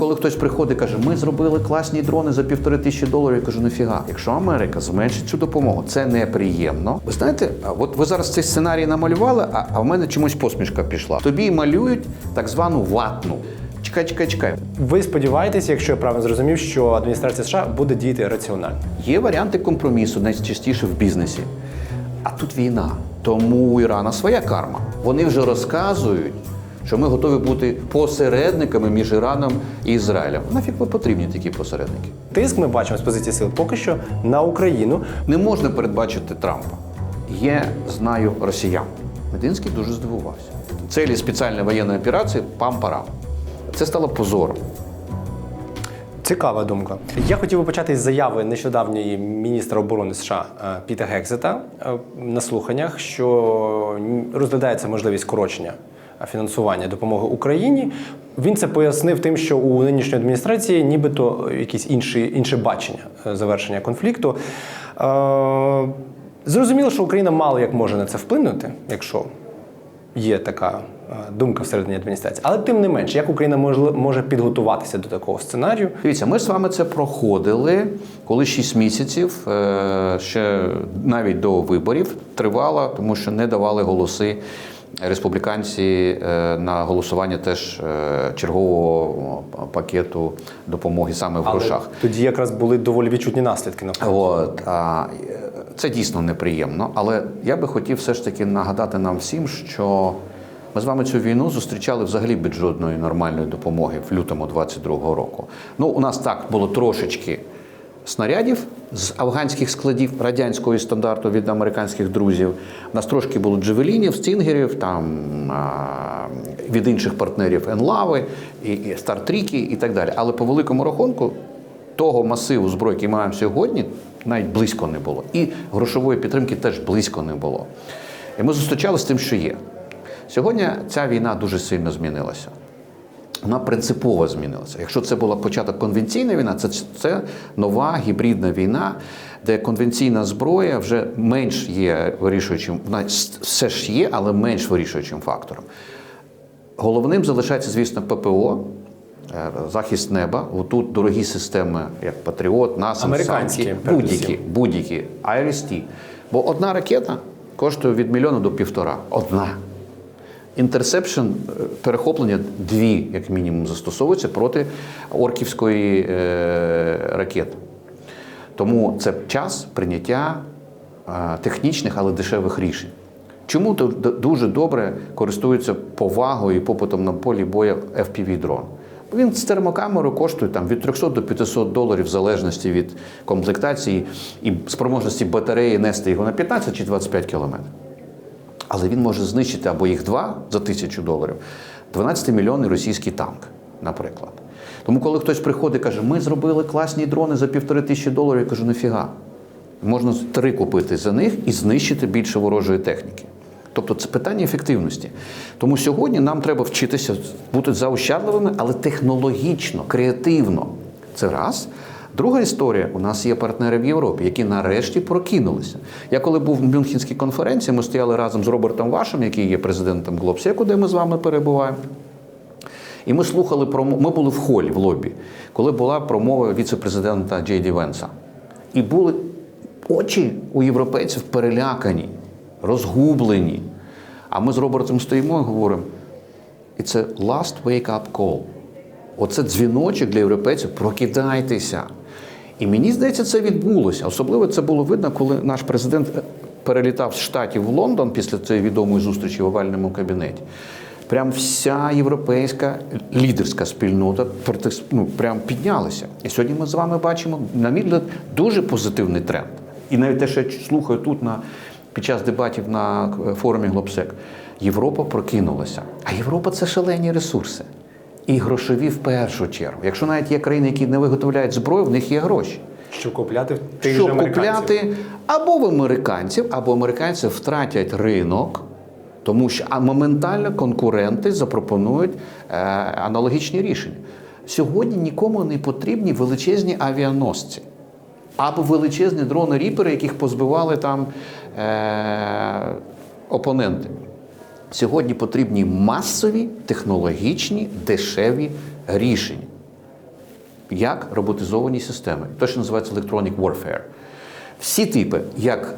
Коли хтось приходить і каже, ми зробили класні дрони за півтори тисячі доларів, я кажу, нафіга. Якщо Америка зменшить цю допомогу, це неприємно. Ви знаєте, от ви зараз цей сценарій намалювали, а, а в мене чомусь посмішка пішла. Тобі малюють так звану ватну. Чекай, чекай, чекай. Ви сподіваєтеся, якщо я правильно зрозумів, що адміністрація США буде діяти раціонально? Є варіанти компромісу, найчастіше в бізнесі. А тут війна. Тому у Ірана своя карма. Вони вже розказують, що ми готові бути посередниками між Іраном і Ізраїлем. Нафіг ви потрібні такі посередники? Тиск ми бачимо з позиції сил поки що на Україну. Не можна передбачити Трампа. Є, знаю, росіян. Мединський дуже здивувався. Целі спеціальної воєнної операції пам-парам. Це стало позором. Цікава думка. Я хотів би почати з заяви нещодавньої міністра оборони США е, Піта Гексета е, на слуханнях, що розглядається можливість скорочення фінансування допомоги Україні. Він це пояснив тим, що у нинішньої адміністрації нібито якісь інші, інше бачення е, завершення конфлікту. Е, Зрозуміло, що Україна мало як може на це вплинути, якщо є така е, думка всередині адміністрації. Але тим не менш, як Україна може, підготуватися до такого сценарію? Дивіться, ми з вами це проходили, коли 6 місяців, ще навіть до виборів тривало, тому що не давали голоси республіканці е, на голосування теж е, чергового пакету допомоги саме в грошах. тоді якраз були доволі відчутні наслідки на От, а, це дійсно неприємно, але я би хотів все ж таки нагадати нам всім, що ми з вами цю війну зустрічали взагалі без жодної нормальної допомоги в лютому 22-го року. Ну, у нас так було трошечки снарядів з афганських складів радянського стандарту від американських друзів. У нас трошки було джевелінів, стінгерів, там від інших партнерів Енлави, і, і Стартріки і так далі. Але по великому рахунку того масиву зброї, який ми маємо сьогодні, навіть близько не було. І грошової підтримки теж близько не було. І ми зустрічалися з тим, що є. Сьогодні ця війна дуже сильно змінилася. Вона принципово змінилася. Якщо це була початок конвенційної війни, це, це нова гібридна війна, де конвенційна зброя вже менш є вирішуючим, вона все ж є, але менш вирішуючим фактором. Головним залишається, звісно, ППО, е, захист неба. Отут дорогі системи, як Патріот, НАСА, Американські, будь-які, будь-які, IRST. Бо одна ракета коштує від мільйона до півтора. Одна. Інтерсепшн, е, перехоплення дві, як мінімум, застосовуються проти орківської е, ракети. Тому це час прийняття е, технічних, але дешевих рішень. Чому ду- ду- дуже добре користуються повагою і попитом на полі бою fpv дрон? Він з термокамерою коштує там, від 300 до 500 доларів в залежності від комплектації і спроможності батареї нести його на 15 чи 25 кілометрів. Але він може знищити або їх два за тисячу доларів, 12-мільйонний російський танк, наприклад. Тому, коли хтось приходить і каже, ми зробили класні дрони за півтори тисячі доларів, я кажу, нафіга. Можна три купити за них і знищити більше ворожої техніки. Тобто це питання ефективності. Тому сьогодні нам треба вчитися бути заощадливими, але технологічно, креативно. Це раз. Друга історія: у нас є партнери в Європі, які нарешті прокинулися. Я коли був в Мюнхенській конференції, ми стояли разом з Робертом Вашем, який є президентом Глобсеку, де ми з вами перебуваємо. І ми слухали про ми були в холі в лобі, коли була промова віце-президента Джей Ді Венса. І були очі у європейців перелякані, розгублені. А ми з Робертом стоїмо і говоримо: і це last wake-up call. Оце дзвіночок для європейців. Прокидайтеся. І мені здається, це відбулося. Особливо це було видно, коли наш президент е, перелітав з штатів в Лондон після цієї відомої зустрічі в овальному кабінеті. Прям вся європейська лідерська спільнота ну, прям піднялася. І сьогодні ми з вами бачимо, на мій дуже позитивний тренд. І навіть те, що я слухаю тут на, під час дебатів на е, форумі Глобсек, Європа прокинулася. А Європа це шалені ресурси. І грошові в першу чергу. Якщо навіть є країни, які не виготовляють зброю, в них є гроші. Щоб купляти в тих же Щоб американців. купляти або в американців, або американці втратять ринок, тому що а моментально конкуренти запропонують е, аналогічні рішення. Сьогодні нікому не потрібні величезні авіаносці. Або величезні дрони ріпери, яких позбивали там е, опоненти. Сьогодні потрібні масові, технологічні, дешеві рішення. як роботизовані системи. Те, що називається electronic warfare. Всі типи, як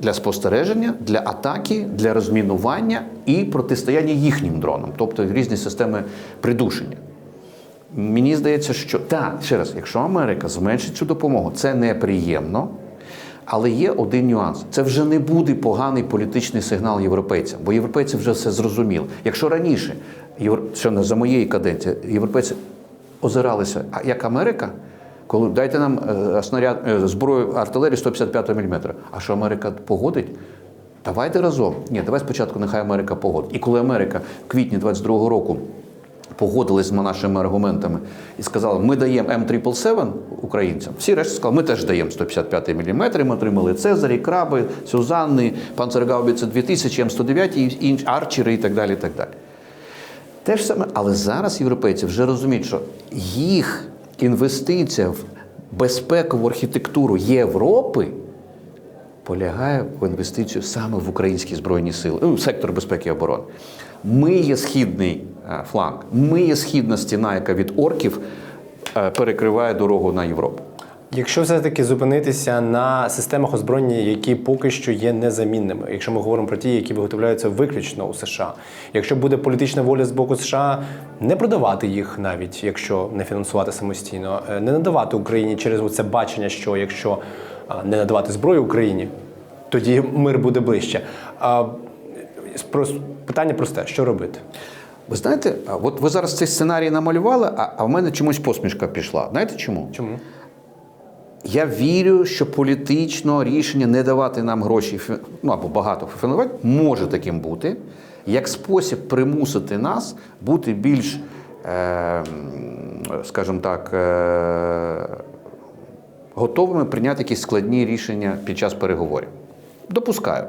для спостереження, для атаки, для розмінування і протистояння їхнім дронам, тобто різні системи придушення. Мені здається, що так, ще раз, якщо Америка зменшить цю допомогу, це неприємно. Але є один нюанс: це вже не буде поганий політичний сигнал європейцям, бо європейці вже все зрозуміли. Якщо раніше, ще не за моєї каденції, європейці озиралися, а як Америка, коли дайте нам е, снаряд е, зброю артилерії 155 мм. А що Америка погодить? Давайте разом. Ні, давай спочатку нехай Америка погодить. І коли Америка в квітні 22-го року погодились з нашими аргументами і сказали, ми даємо М777 українцям. Всі решта сказали, ми теж даємо 155 мм, ми отримали Цезарі, Краби, Сюзанни, Панцергаубіце 2000, М109 і інші арчери і так далі. І так далі. Те ж саме, але зараз європейці вже розуміють, що їх інвестиція в безпекову архітектуру Європи полягає в інвестицію саме в українські збройні сили, ну, сектор безпеки і оборони. Ми є східний е, фланг, ми є східна стіна, яка від орків е, перекриває дорогу на Європу. Якщо все-таки зупинитися на системах озброєння, які поки що є незамінними, якщо ми говоримо про ті, які виготовляються виключно у США, якщо буде політична воля з боку США не продавати їх навіть, якщо не фінансувати самостійно, е, не надавати Україні через це бачення, що якщо не надавати зброю Україні, тоді мир буде ближче. Питання просте: що робити? Ви знаєте, от ви зараз цей сценарій намалювали, а, а в мене чомусь посмішка пішла. Знаєте чому? Чому? Я вірю, що політично рішення не давати нам гроші ну або багато фінансувати може таким бути, як спосіб примусити нас бути більш, е, скажімо так, е, готовими прийняти якісь складні рішення під час переговорів. Допускаю.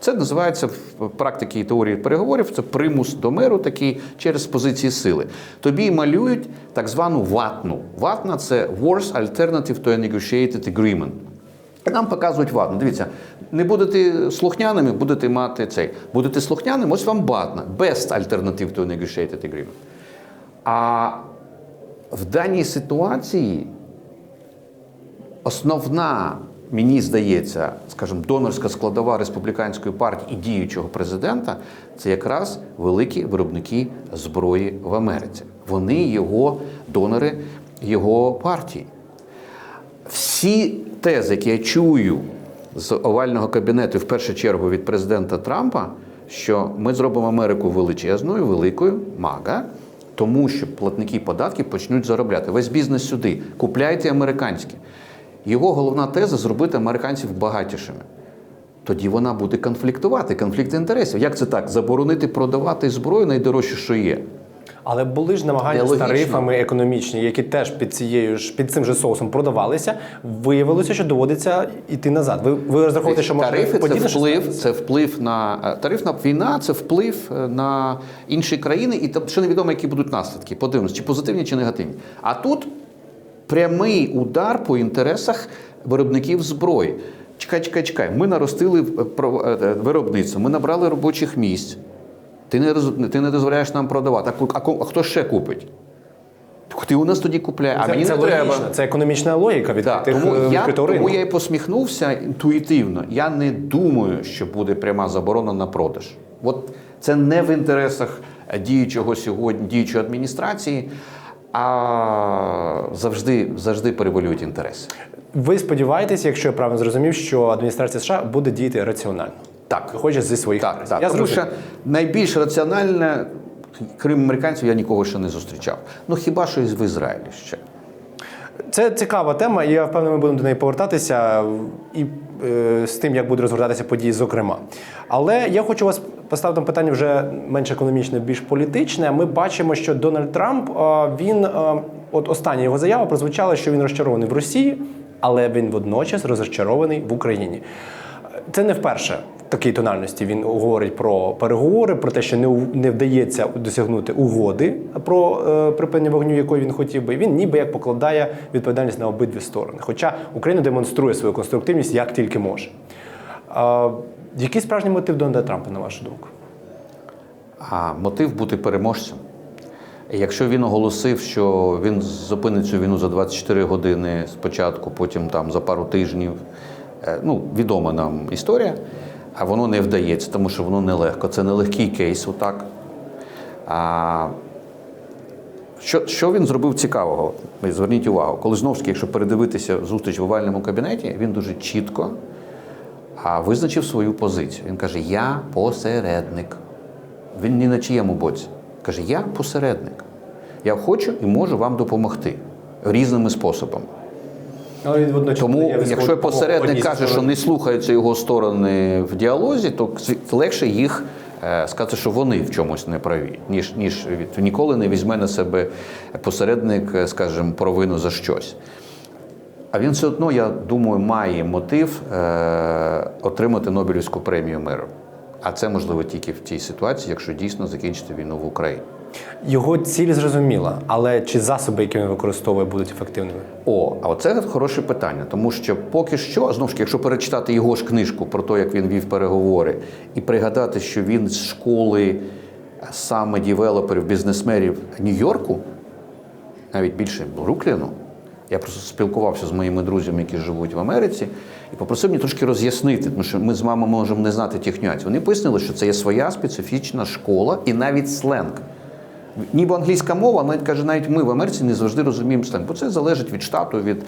Це називається в практиці і теорії переговорів. Це примус до миру такий через позиції сили. Тобі малюють так звану ватну. Ватна це Wars Alternative to a Negotiated Agreement. Нам показують ватну. Дивіться, не будете слухняними, будете мати цей. Будете слухняними, ось вам ватна. Best Alternative to a Negotiated Agreement. А в даній ситуації основна, мені здається, скажімо, донорська складова республіканської партії і діючого президента це якраз великі виробники зброї в Америці. Вони його донори його партії. Всі тези, які я чую з овального кабінету, в першу чергу від президента Трампа, що ми зробимо Америку величезною, великою, мага, тому що платники податків почнуть заробляти. Весь бізнес сюди. Купляйте американське. Його головна теза зробити американців багатішими. Тоді вона буде конфліктувати, конфлікт інтересів. Як це так? Заборонити продавати зброю найдорожче, що є. Але були ж намагання з тарифами економічні, які теж під цією ж під цим же соусом продавалися. Виявилося, що доводиться йти назад. Ви ви розраховуєте, що може тарифи подібне щось вплив, станеться? це вплив на е, тарифна війна, це вплив е, на інші країни, і ще невідомо, які будуть наслідки. Подивимось, чи позитивні, чи негативні. А тут прямий удар по інтересах виробників зброї. Чекай, чекай, чекай. Ми наростили е, е, е, виробництво, ми набрали робочих місць. Ти не, ти не дозволяєш нам продавати. А, а, а хто ще купить? Ти у нас тоді купляє, а Це, мені це не треба. це економічна логіка від Так, тих тому, я, тому я і посміхнувся інтуїтивно. Я не думаю, що буде пряма заборона на продаж. От це не в інтересах діючого сьогодні, діючої адміністрації, а завжди, завжди перевалюють інтереси. Ви сподіваєтесь, якщо я правильно зрозумів, що адміністрація США буде діяти раціонально. Так. хоче зі своїх Так, інтересів. так. Я Тому що найбільш раціональне, крім американців, я нікого ще не зустрічав. Ну хіба що в Ізраїлі ще. Це цікава тема, і я впевнений, ми будемо до неї повертатися і е, з тим, як будуть розгортатися події, зокрема. Але я хочу вас поставити питання вже менш економічне, більш політичне. Ми бачимо, що Дональд Трамп е, він е, от остання його заява прозвучала, що він розчарований в Росії, але він водночас розчарований в Україні. Це не вперше такій тональності. Він говорить про переговори, про те, що не, не вдається досягнути угоди про е, припинення вогню, якої він хотів би. Він ніби як покладає відповідальність на обидві сторони. Хоча Україна демонструє свою конструктивність як тільки може. Е, який справжній мотив Дональда Трампа, на вашу думку? А мотив бути переможцем. Якщо він оголосив, що він зупинить цю війну за 24 години спочатку, потім там за пару тижнів, е, ну відома нам історія, а воно не вдається, тому що воно нелегко. Це нелегкий кейс, отак. А що, що він зробив цікавого? Зверніть увагу, коли знову ж таки, якщо передивитися зустріч в овальному кабінеті, він дуже чітко а, визначив свою позицію. Він каже: Я посередник. Він ні на чиєму боці. Каже, я посередник. Я хочу і можу вам допомогти різними способами. Водночас Тому, якщо посередник каже, що не слухаються його сторони в діалозі, то легше їх е, сказати, що вони в чомусь не праві, ніж ніж ніколи не візьме на себе посередник, е, скажімо, провину за щось. А він все одно, я думаю, має мотив е, отримати Нобелівську премію миру. А це можливо тільки в тій ситуації, якщо дійсно закінчити війну в Україні. Його ціль зрозуміла, але чи засоби, які він використовує, будуть ефективними? О, а оце хороше питання, тому що поки що, знову ж таки, якщо перечитати його ж книжку про те, як він вів переговори, і пригадати, що він з школи саме дівелоперів, бізнесменів Нью-Йорку, навіть більше Брукліну, я просто спілкувався з моїми друзями, які живуть в Америці, і попросив мені трошки роз'яснити, тому що ми з вами можемо не знати тих нюансів. Вони пояснили, що це є своя специфічна школа і навіть сленг. Ніби англійська мова, навіть каже, навіть ми в Америці не завжди розуміємо сленг, бо це залежить від штату, від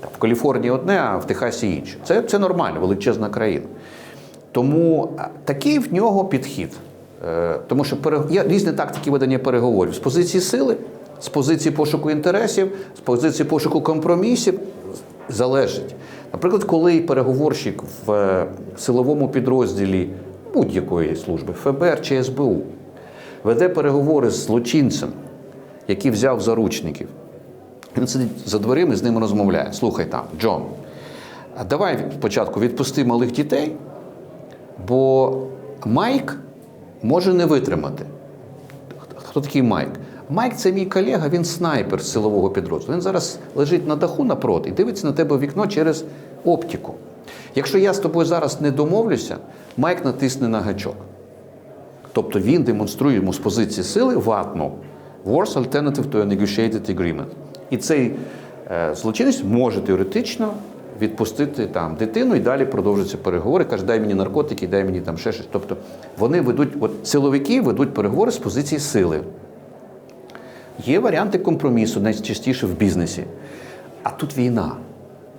там, в Каліфорнії одне, а в Техасі інше. Це, це нормально, величезна країна. Тому такий в нього підхід. Е, тому що є різні тактики ведення переговорів з позиції сили, з позиції пошуку інтересів, з позиції пошуку компромісів залежить. Наприклад, коли переговорщик в е, силовому підрозділі будь-якої служби, ФБР чи СБУ, веде переговори з злочинцем, який взяв заручників. Він сидить за дверима і з ним розмовляє. Слухай там, Джон, давай спочатку відпусти малих дітей, бо Майк може не витримати. Хто такий Майк? Майк це мій колега, він снайпер з силового підрозділу. Він зараз лежить на даху напроти і дивиться на тебе вікно через оптику. Якщо я з тобою зараз не домовлюся, Майк натисне на гачок. Тобто він демонструє йому з позиції сили ватну Worst Alternative to a Negotiated Agreement. І цей е, злочинець може теоретично відпустити там дитину і далі продовжуються переговори. Каже, дай мені наркотики, дай мені там ще щось. Тобто вони ведуть, от силовики ведуть переговори з позиції сили. Є варіанти компромісу, найчастіше в бізнесі. А тут війна.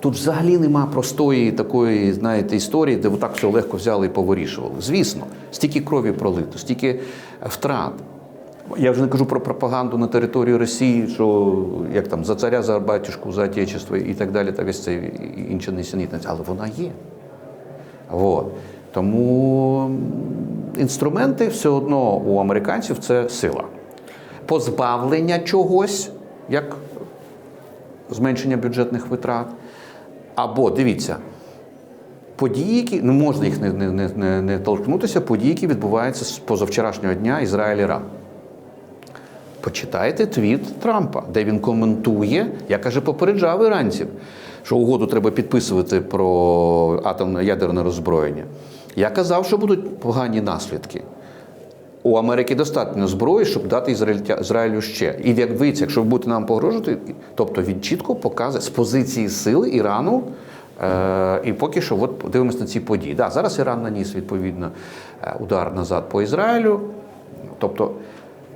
Тут взагалі нема простої такої, знаєте, історії, де отак все легко взяли і повирішували. Звісно, стільки крові пролито, стільки втрат. Я вже не кажу про пропаганду на території Росії, що як там за царя, за батюшку, за отечество і так далі, та весь цей інша несенітниця, але вона є. От. Тому інструменти все одно у американців це сила. Позбавлення чогось, як зменшення бюджетних витрат. Або дивіться, події, які не можна їх не, не, не, не, толкнутися, події, які відбуваються з позавчорашнього дня Ізраїль-Іран. Почитайте твіт Трампа, де він коментує, я каже, попереджав іранців, що угоду треба підписувати про атомне ядерне роззброєння. Я казав, що будуть погані наслідки. У Америки достатньо зброї, щоб дати Ізраїльтя- Ізраїлю ще. І як виявиться, якщо ви будете нам погрожувати, тобто він чітко показує з позиції сили Ірану. Е, і поки що, от дивимося на ці події. Да, зараз Іран наніс відповідно е, удар назад по Ізраїлю. Тобто,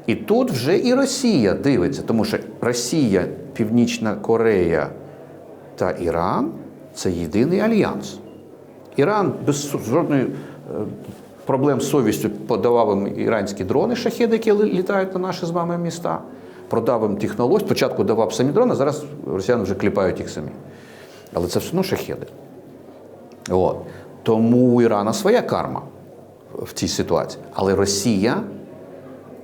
і тут вже і Росія дивиться, тому що Росія, Північна Корея та Іран це єдиний альянс. Іран без жодної е, проблем з совістю подавав їм іранські дрони, шахеди, які літають на наші з вами міста. Продав їм технологію. Спочатку давав самі дрони, а зараз росіяни вже кліпають їх самі. Але це все одно шахеди. От. Тому у Ірана своя карма в цій ситуації. Але Росія,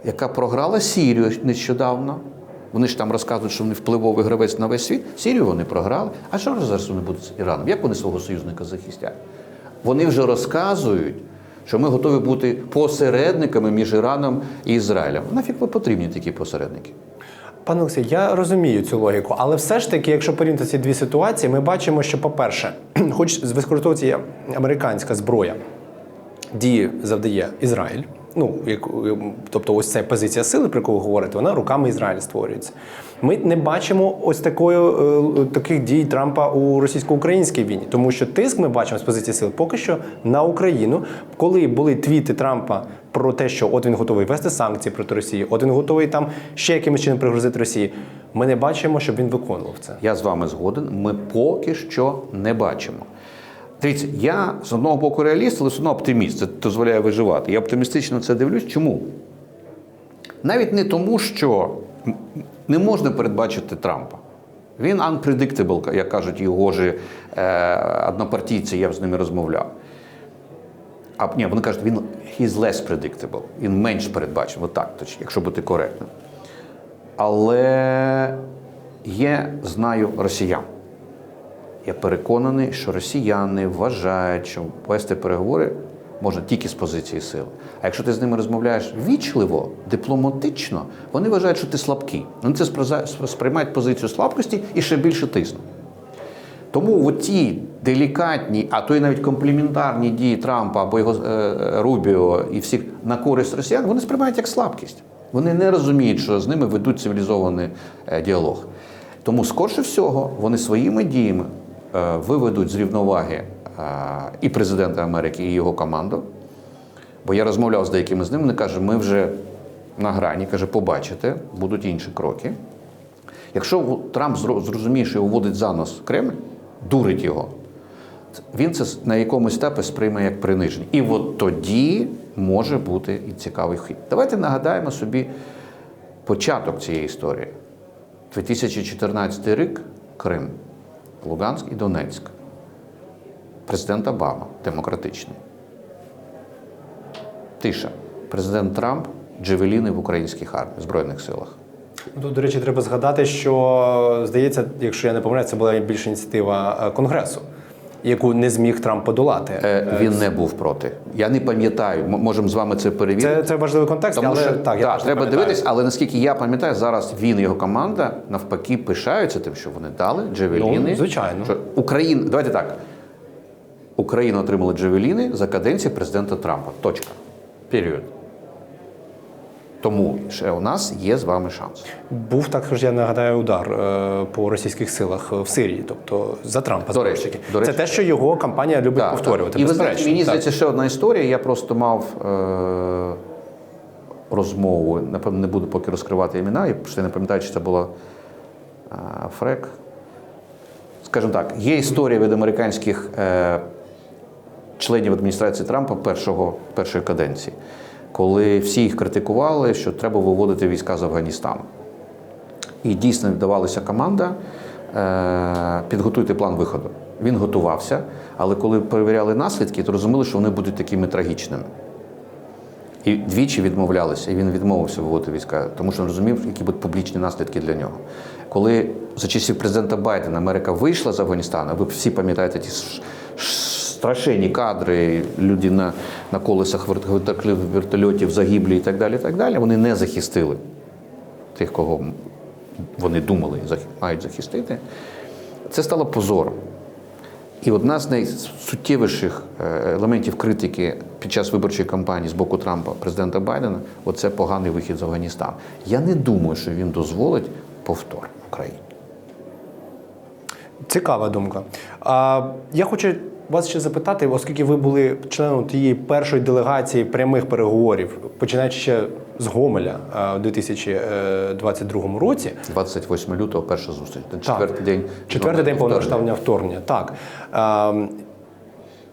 яка програла Сірію нещодавно, вони ж там розказують, що вони впливовий гравець на весь світ. Сірію вони програли. А що зараз вони будуть з Іраном? Як вони свого союзника захистять? Вони вже розказують, що ми готові бути посередниками між Іраном і Ізраїлем. Нафіг ви потрібні такі посередники? Пане Олексій, я розумію цю логіку, але все ж таки, якщо порівняти ці дві ситуації, ми бачимо, що, по-перше, хоч використовується американська зброя, дії завдає Ізраїль, ну як, тобто, ось ця позиція сили, про яку ви говорите, вона руками Ізраїля створюється. Ми не бачимо ось такої е, таких дій Трампа у російсько-українській війні, тому що тиск ми бачимо з позиції сил поки що на Україну. Коли були твіти Трампа про те, що от він готовий ввести санкції проти Росії, от він готовий там ще якимось чином пригрозити Росії. Ми не бачимо, щоб він виконував це. Я з вами згоден. Ми поки що не бачимо. Дивіться, я з одного боку реаліст, але все одно оптиміст. Це дозволяє виживати. Я оптимістично це дивлюсь. Чому? Навіть не тому, що не можна передбачити Трампа. Він unpredictable, як кажуть його ж е, однопартійці, я з ними розмовляв. А ні, вони кажуть, він he's less predictable, він менш передбачив, так, точно, якщо бути коректним. Але є, знаю росіян. Я переконаний, що росіяни вважають, що вести переговори можна тільки з позиції сили. А якщо ти з ними розмовляєш вічливо, дипломатично, вони вважають, що ти слабкий. Вони це сприймають позицію слабкості і ще більше тиснуть. Тому ті делікатні, а то й навіть компліментарні дії Трампа або його е, Рубіо і всіх на користь росіян, вони сприймають як слабкість. Вони не розуміють, що з ними ведуть цивілізований е, діалог. Тому, скорше всього, вони своїми діями е, виведуть з рівноваги е, і президента Америки, і його команду. Бо я розмовляв з деякими з ними, вони кажуть, ми вже на грані, каже, побачите, будуть інші кроки. Якщо Трамп зро- зрозуміє, що його вводить за нос Кремль, дурить його, він це на якомусь етапі сприйме як приниження. І от тоді може бути і цікавий хід. Давайте нагадаємо собі початок цієї історії. 2014 рік Крим, Луганськ і Донецьк. Президент Обама, демократичний. Тиша. Президент Трамп джевеліни в українських арміях, Збройних силах. Тут, до речі, треба згадати, що здається, якщо я не помиляюсь, це була більше ініціатива е, Конгресу, яку не зміг Трамп подолати. Е, Він не був проти. Я не пам'ятаю, можемо з вами це перевірити. Це, це важливий контекст, Тому але що так, я теж треба пам'ятаю. дивитись, але наскільки я пам'ятаю, зараз він і його команда навпаки пишаються тим, що вони дали джевеліни. Ну, звичайно. Що Україна, давайте так. Україна отримала джевеліни за каденції президента Трампа. Точка. Період. Тому ще у нас є з вами шанс. Був також, я нагадаю, удар е, по російських силах в Сирії, тобто за Трампа. До речі, до речі. Це те, що його кампанія любить Так, повторювати. так. І ви знаєте, мені Так. здається, ще одна історія. Я просто мав е- розмову, напевно, не буду поки розкривати імена, я ще не пам'ятаю, чи це була е- Фрек. Скажімо так, є історія від американських е- членів адміністрації Трампа першого, першої каденції, коли всі їх критикували, що треба виводити війська з Афганістану. І дійсно давалася команда е, підготуйте план виходу. Він готувався, але коли перевіряли наслідки, то розуміли, що вони будуть такими трагічними. І двічі відмовлялися, і він відмовився виводити війська, тому що розумів, які будуть публічні наслідки для нього. Коли за часів президента Байдена Америка вийшла з Афганістану, ви всі пам'ятаєте ті страшенні кадри, люди на, на колесах вертольотів загиблі і так далі, і так далі, вони не захистили тих, кого вони думали мають захистити. Це стало позором. І одна з найсуттєвіших е, елементів критики під час виборчої кампанії з боку Трампа, президента Байдена, оце поганий вихід з Афганістану. Я не думаю, що він дозволить повтор в Україні. Цікава думка. А, я хочу вас ще запитати, оскільки ви були членом тієї першої делегації прямих переговорів, починаючи ще з Гомеля а, у 2022 році. 28 лютого перша зустріч. Четвертий день. Четвертий день повномасштабного вторгнення. Так. Ем,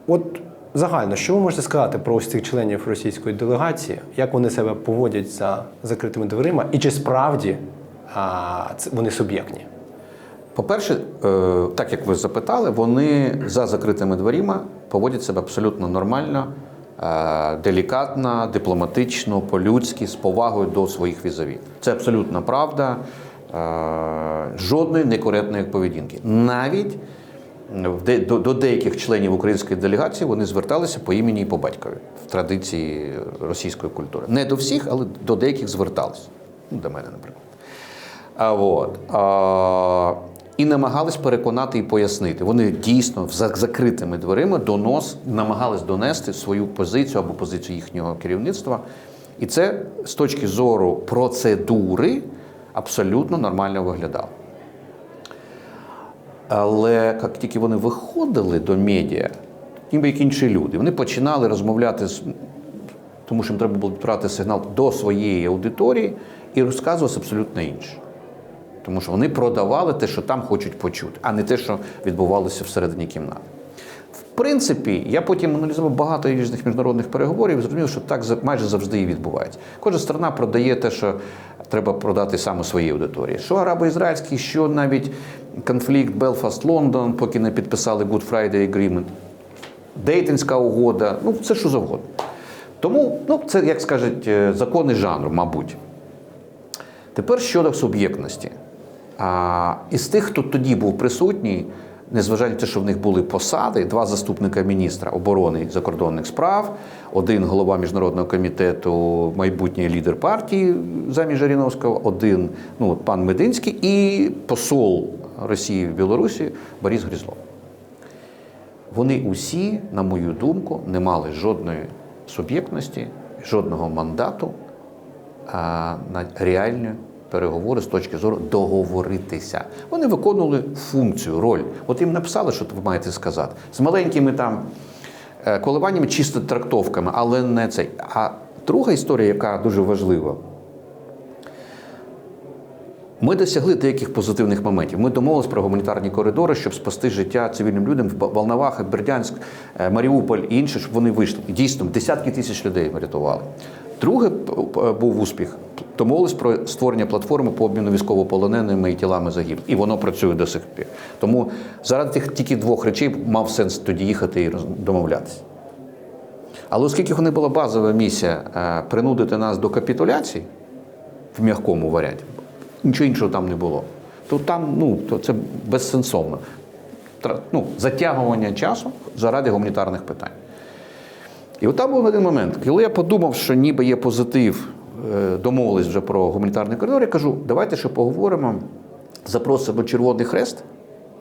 от загально, що ви можете сказати про ось цих членів російської делегації, як вони себе поводять за закритими дверима, і чи справді а, вони суб'єктні? По-перше, е, так як ви запитали, вони за закритими дверима поводять себе абсолютно нормально, е, делікатно, дипломатично, по-людськи, з повагою до своїх візаві. Це абсолютна правда, е, жодної некоректної поведінки. Навіть до, деяких членів української делегації вони зверталися по імені і по батькові в традиції російської культури. Не до всіх, але до деяких зверталися. Ну, до мене, наприклад. А, от, а, і намагались переконати і пояснити. Вони дійсно за закритими дверима донос, намагались донести свою позицію або позицію їхнього керівництва І це з точки зору процедури абсолютно нормально виглядало. Але як тільки вони виходили до медіа, ніби як інші люди, вони починали розмовляти з. Тому що їм треба було брати сигнал до своєї аудиторії і розказувати абсолютно інше. Тому що вони продавали те, що там хочуть почути, а не те, що відбувалося всередині кімнати. В принципі, я потім аналізував багато різних міжнародних переговорів і зрозумів, що так майже завжди і відбувається. Кожна сторона продає те, що треба продати саме своїй аудиторії. Що арабо-ізраїльський, що навіть конфлікт Белфаст-Лондон, поки не підписали Good Friday Agreement, Дейтинська угода, ну це що завгодно. Тому ну, це, як скажуть, е, закони жанру, мабуть. Тепер щодо суб'єктності. А, із тих, хто тоді був присутній, незважаючи на те, що в них були посади, два заступника міністра оборони закордонних справ, один голова міжнародного комітету, майбутній лідер партії замість Жириновського, один ну, пан Мединський і посол Росії в Білорусі Борис Грізлов. Вони усі, на мою думку, не мали жодної суб'єктності, жодного мандату а, на реальні переговори з точки зору договоритися. Вони виконували функцію, роль. От їм написали, що ви маєте сказати, з маленькими там е, коливаннями, чисто трактовками, але не цей. А друга історія, яка дуже важлива. Ми досягли деяких позитивних моментів. Ми домовились про гуманітарні коридори, щоб спасти життя цивільним людям в Волновахах, Бердянськ, е, Маріуполь і інші, щоб вони вийшли. Дійсно, десятки тисяч людей врятували. Друге був успіх. Домовились про створення платформи по обміну військовополоненими і тілами загиблих. І воно працює до сих пір. Тому заради тих тільки двох речей мав сенс тоді їхати і домовлятися. Але оскільки в них була базова місія е, принудити нас до капітуляції в м'якому варіанті, нічого іншого там не було, то там ну, то це безсенсовно. Ну, затягування часу заради гуманітарних питань. І от там був один момент, коли я подумав, що ніби є позитив, е, домовились вже про гуманітарний коридор, я кажу, давайте ще поговоримо, запросимо Червоний Хрест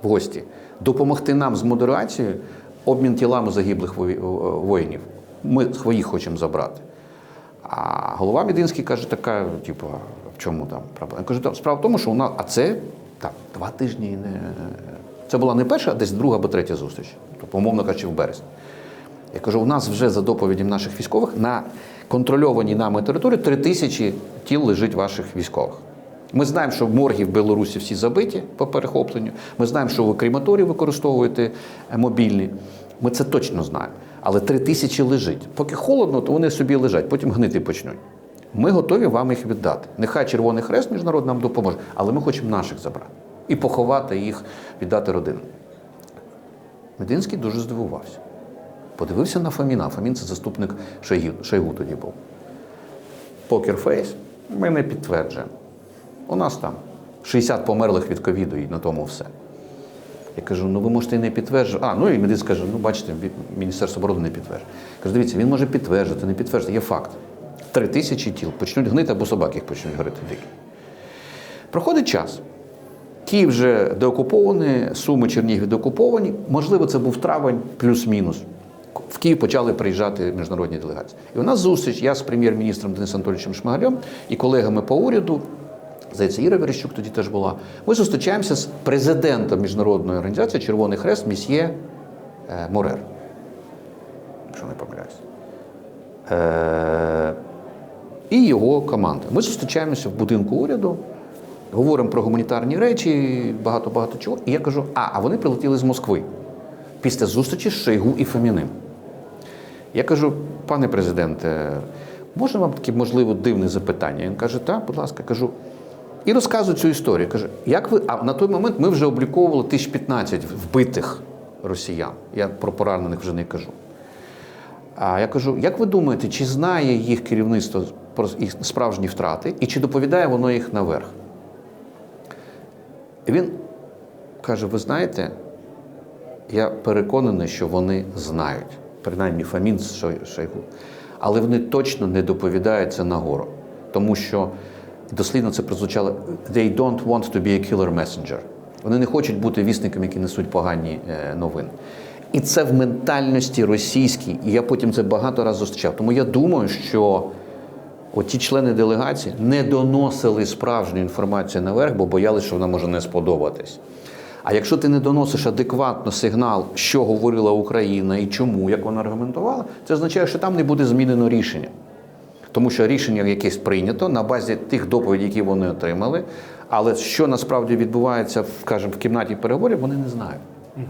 в гості, допомогти нам з модерацією обмін тілами загиблих воїнів. Ми своїх хочемо забрати. А голова Мединський каже, така, типу, в чому там проблема? Я кажу, справа в тому, що у нас, а це так, два тижні не. Це була не перша, а десь друга або третя зустріч. Тобто, умовно кажучи, в березні. Я кажу, у нас вже за доповіддям наших військових на контрольованій нами території три тисячі тіл лежить ваших військових. Ми знаємо, що морги в Білорусі всі забиті по перехопленню. Ми знаємо, що ви крематорії використовуєте е, мобільні. Ми це точно знаємо. Але три тисячі лежить. Поки холодно, то вони собі лежать, потім гнити почнуть. Ми готові вам їх віддати. Нехай Червоний Хрест міжнародний нам допоможе, але ми хочемо наших забрати і поховати їх, віддати родинам. Мединський дуже здивувався. Подивився на Фоміна. Фомін це заступник Шойгу, Шойгу тоді був. Покерфейс. Ми не підтверджуємо. У нас там 60 померлих від ковіду і на тому все. Я кажу, ну ви можете і не підтверджувати. А, ну і Медин скаже, ну бачите, Міністерство оборони не підтверджує. Кажу, дивіться, він може підтверджувати, не підтверджувати. Є факт. Три тисячі тіл почнуть гнити або собаки їх почнуть горити дикі. Проходить час. Київ вже деокупований, Суми Чернігів деокуповані. Можливо, це був травень плюс-мінус. В Київ почали приїжджати міжнародні делегації. І у нас зустріч, я з прем'єр-міністром Денисом Анатолійовичем Шмигалем і колегами по уряду, здається, Іра Верещук тоді теж була. Ми зустрічаємося з президентом міжнародної організації Червоний Хрест місьє е, Морер. Якщо не помиляюсь. Е, і його команда. Ми зустрічаємося в будинку уряду, говоримо про гуманітарні речі, багато-багато чого. І я кажу: а, а вони прилетіли з Москви після зустрічі з Шойгу і Фоміним. Я кажу, пане президенте, можна вам таке, можливо, дивне запитання? Він каже, так, будь ласка, кажу. І розказую цю історію. Каже, як ви. А на той момент ми вже обліковували 1015 вбитих росіян. Я про поранених вже не кажу. А я кажу, як ви думаєте, чи знає їх керівництво про їх справжні втрати, і чи доповідає воно їх наверх? Він каже: ви знаєте, я переконаний, що вони знають, принаймні Фамін з Шойгу. Але вони точно не доповідають це нагору. Тому що дослідно це прозвучало they don't want to be a killer messenger. Вони не хочуть бути вісниками, які несуть погані е, новини. І це в ментальності російській. І я потім це багато разів зустрічав. Тому я думаю, що оті члени делегації не доносили справжню інформацію наверх, бо боялися, що вона може не сподобатись. А якщо ти не доносиш адекватно сигнал, що говорила Україна і чому, як вона аргументувала, це означає, що там не буде змінено рішення. Тому що рішення якесь прийнято на базі тих доповідей, які вони отримали. Але що насправді відбувається, скажімо, в кімнаті переговорів, вони не знають.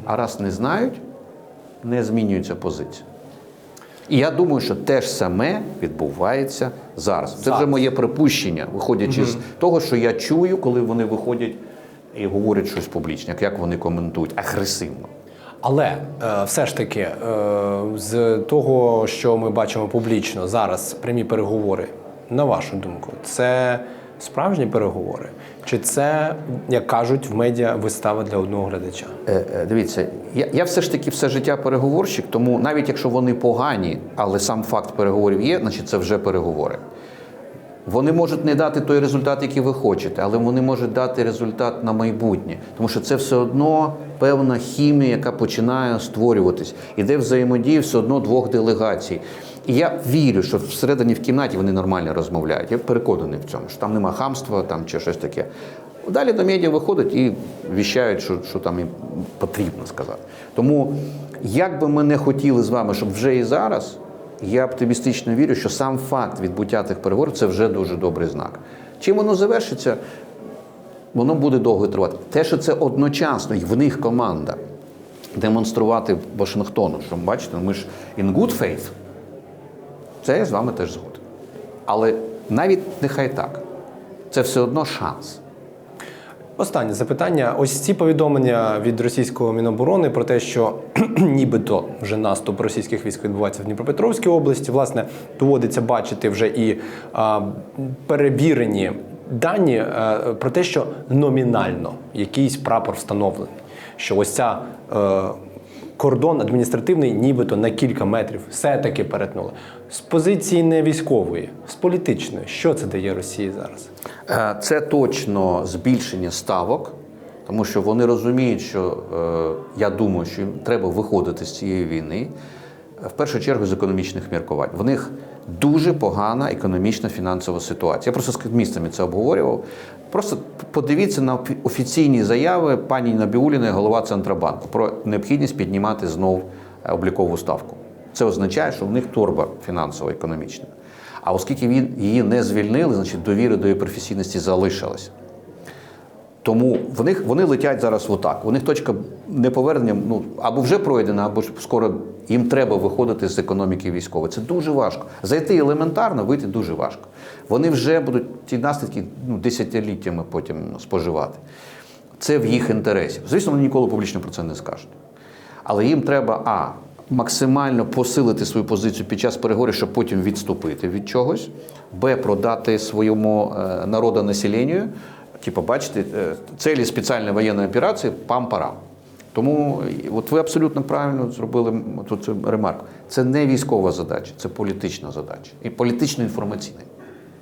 А раз не знають, не змінюється позиція. І я думаю, що те ж саме відбувається зараз. Це вже моє припущення, виходячи з того, що я чую, коли вони виходять і говорять щось публічне, як вони коментують агресивно. Але е, все ж таки, е, з того, що ми бачимо публічно зараз, прямі переговори, на вашу думку, це справжні переговори? Чи це, як кажуть в медіа, вистава для одного глядача? Е, Дивіться, я, я все ж таки все життя переговорщик, тому навіть якщо вони погані, але сам факт переговорів є, значить це вже переговори. Вони можуть не дати той результат, який ви хочете, але вони можуть дати результат на майбутнє, тому що це все одно певна хімія, яка починає створюватись. Іде взаємодія все одно двох делегацій. І я вірю, що всередині в кімнаті вони нормально розмовляють. Я переконаний в цьому, що там нема хамства там, чи щось таке. Далі до медіа виходять і віщають, що, що там їм потрібно сказати. Тому, як би ми не хотіли з вами, щоб вже і зараз, я оптимістично вірю, що сам факт відбуття тих переговорів це вже дуже добрий знак. Чим воно завершиться, воно буде довго тривати. Те, що це одночасно, і в них команда демонструвати Вашингтону, що бачите, ми ж in good faith, це я з вами теж згоден. Але навіть нехай так, це все одно шанс. Останнє запитання. Ось ці повідомлення від російського міноборони про те, що нібито вже наступ російських військ відбувається в Дніпропетровській області. Власне, доводиться бачити вже і а, перевірені дані е, про те, що номінально якийсь прапор встановлений. Що ось ця е, кордон адміністративний, нібито на кілька метрів, все-таки перетнули. З позиції не військової, з політичної. Що це дає Росії зараз? Е, Це точно збільшення ставок, тому що вони розуміють, що е, я думаю, що їм треба виходити з цієї війни. е, В першу чергу з економічних міркувань. В них дуже погана економічна фінансова ситуація. Я просто з містами це обговорював. Просто подивіться на офіційні заяви пані Набіуліної, голова Центробанку, про необхідність піднімати знов е, облікову ставку. Це означає, що в них торба фінансово економічна. А оскільки він її не звільнили, значить довіри до її професійності залишилась. Тому в них вони летять зараз отак. У них точка неповернення ну, або вже пройдена, або ж скоро їм треба виходити з економіки військової. Це дуже важко. Зайти елементарно, вийти дуже важко. Вони вже будуть ті наслідки ну, десятиліттями потім споживати. Це в їх інтересі. Звісно, вони ніколи публічно про це не скажуть. Але їм треба а. Максимально посилити свою позицію під час переговорів, щоб потім відступити від чогось, б. продати своєму е, народу населенню, типу, бачите, е, цілі спеціальної воєнної операції пам-парам. Тому от ви абсолютно правильно зробили тут цю ремарку. Це не військова задача, це політична задача і політично-інформаційна.